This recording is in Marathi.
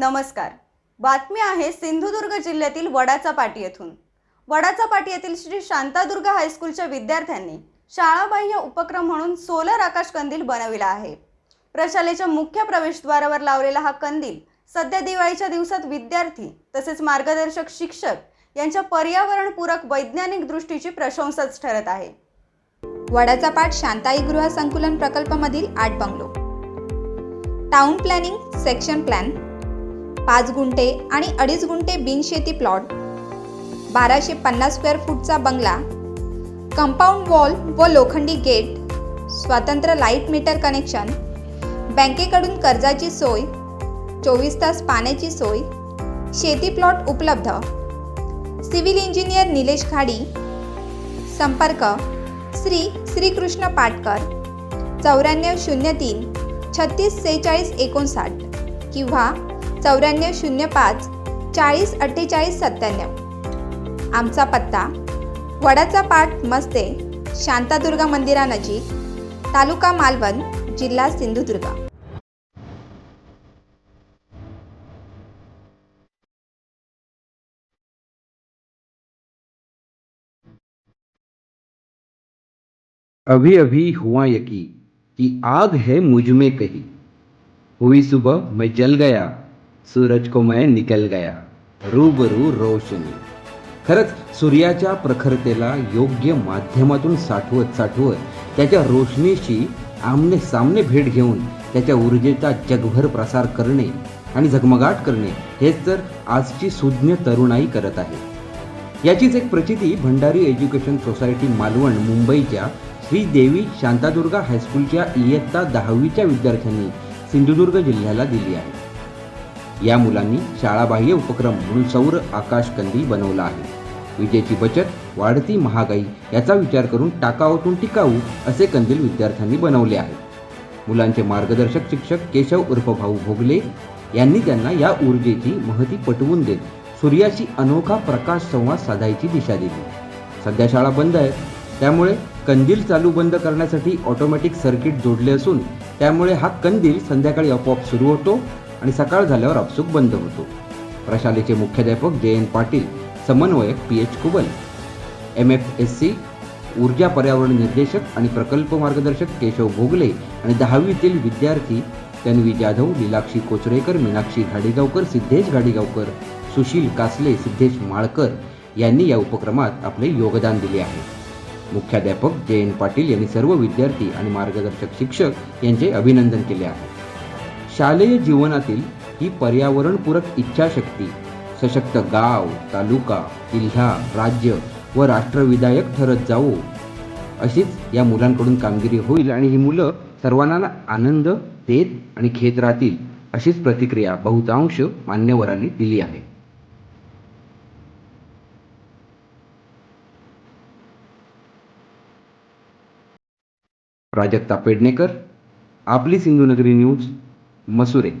नमस्कार. बातमी आहे सिंधुदुर्ग जिल्ह्यातील वडाचा पाटी येथून. वडाचा पाटी येथील श्री शांतादुर्ग हायस्कूलच्या विद्यार्थ्यांनी शाळाबाह्य उपक्रम म्हणून सोलर आकाश कंदील बनविला आहे. प्रशालेच्या मुख्य प्रवेशद्वारावर लावलेला हा कंदील सध्या दिवाळीच्या दिवसात विद्यार्थी तसेच मार्गदर्शक शिक्षक यांच्या पर्यावरणपूरक वैज्ञानिक दृष्टीची प्रशंसाच ठरत आहे. वडाचा पाठ शांताई गृह संकुलन प्रकल्पामधील आठ bungalow. Town planning section plan पाच गुंठे आणि अडीच गुंठे बिनशेती प्लॉट. बाराशे पन्नास स्क्वेअर फूटचा बंगला कंपाऊंड वॉल व लोखंडी गेट स्वतंत्र लाइट मीटर कनेक्शन बँकेकडून कर्जाची सोय चोवीस तास पाण्याची सोय शेती प्लॉट उपलब्ध. सिव्हिल इंजिनियर निलेश खाडी संपर्क श्री श्रीकृष्ण पाटकर चौऱ्याण्णव शून्य तीन छत्तीस सेहेचाळीस एकोणसाठ किंवा चौऱ्याण्णव शून्य पाच चाळीस अठ्ठेचाळीस सत्त्याण्णव. आमचा पत्ता वडाचा पाठ मस्ते शांतादुर्गा मंदिरानजीक तालुका मालवण जिल्हा सिंधुदुर्ग. अभी अभी हुआ यकी कि आग है मुझ में कही। हुई सुबह मैं जल गया। सूरज को मैं निकल गया। रूबरू रोशनी। खरंच सूर्याच्या प्रखरतेला योग्य माध्यमातून साठवत साठवत त्याच्या रोशनीशी आमने सामने भेट घेऊन त्याच्या ऊर्जेचा जगभर प्रसार करणे आणि झगमगाट करणे हेच तर आजची सुज्ञ तरुणाई करत आहे. याचीच एक प्रचिती भंडारी एज्युकेशन सोसायटी मालवण मुंबईच्या श्री देवी शांतादुर्गा हायस्कूलच्या इयत्ता दहावीच्या विद्यार्थ्यांनी सिंधुदुर्ग जिल्ह्याला दिली आहे. या मुलांनी शाळाबाह्य उपक्रम म्हणून सौर आकाश कंदील बनवला आहे. विजेची बचत वाढती महागाई याचा विचार करून टाकाऊतून टिकाऊ असे कंदील विद्यार्थ्यांनी बनवले आहेत. मुलांचे मार्गदर्शक शिक्षक केशव उर्फ भाऊ भोगले यांनी त्यांना या ऊर्जेची महती पटवून देत सूर्याशी अनोखा प्रकाश संवाद साधायची दिशा दिली. सध्या शाळा बंद आहेत. त्यामुळे कंदील चालू बंद करण्यासाठी ऑटोमॅटिक सर्किट जोडले असून त्यामुळे हा कंदील संध्याकाळी आपोआप सुरू होतो आणि सकाळ झाल्यावर आपसूक बंद होतो. प्रशालेचे मुख्याध्यापक जयंत पाटील समन्वयक P H Kubal M F S C ऊर्जा पर्यावरण निर्देशक आणि प्रकल्प मार्गदर्शक केशव भोगले आणि दहावीतील विद्यार्थी तन्वी जाधव लीलाक्षी कोचरेकर मीनाक्षी घाडीगावकर सिद्धेश घाडीगावकर सुशील कासले सिद्धेश माळकर यांनी या उपक्रमात आपले योगदान दिले आहे. मुख्याध्यापक जयंत पाटील यांनी सर्व विद्यार्थी आणि मार्गदर्शक शिक्षक यांचे अभिनंदन केले आहे. शालेय जीवनातील ही पर्यावरणपूरक इच्छाशक्ती सशक्त गाव तालुका जिल्हा राज्य व राष्ट्रविधायक ठरत जावो. अशीच या मुलांकडून कामगिरी होईल आणि ही मुलं सर्वांना आनंद देत आणि खेत राहतील अशीच प्रतिक्रिया बहुतांश मान्यवरांनी दिली आहे. प्राजक्ता पेडणेकर आपली सिंधुनगरी न्यूज. मसुरे.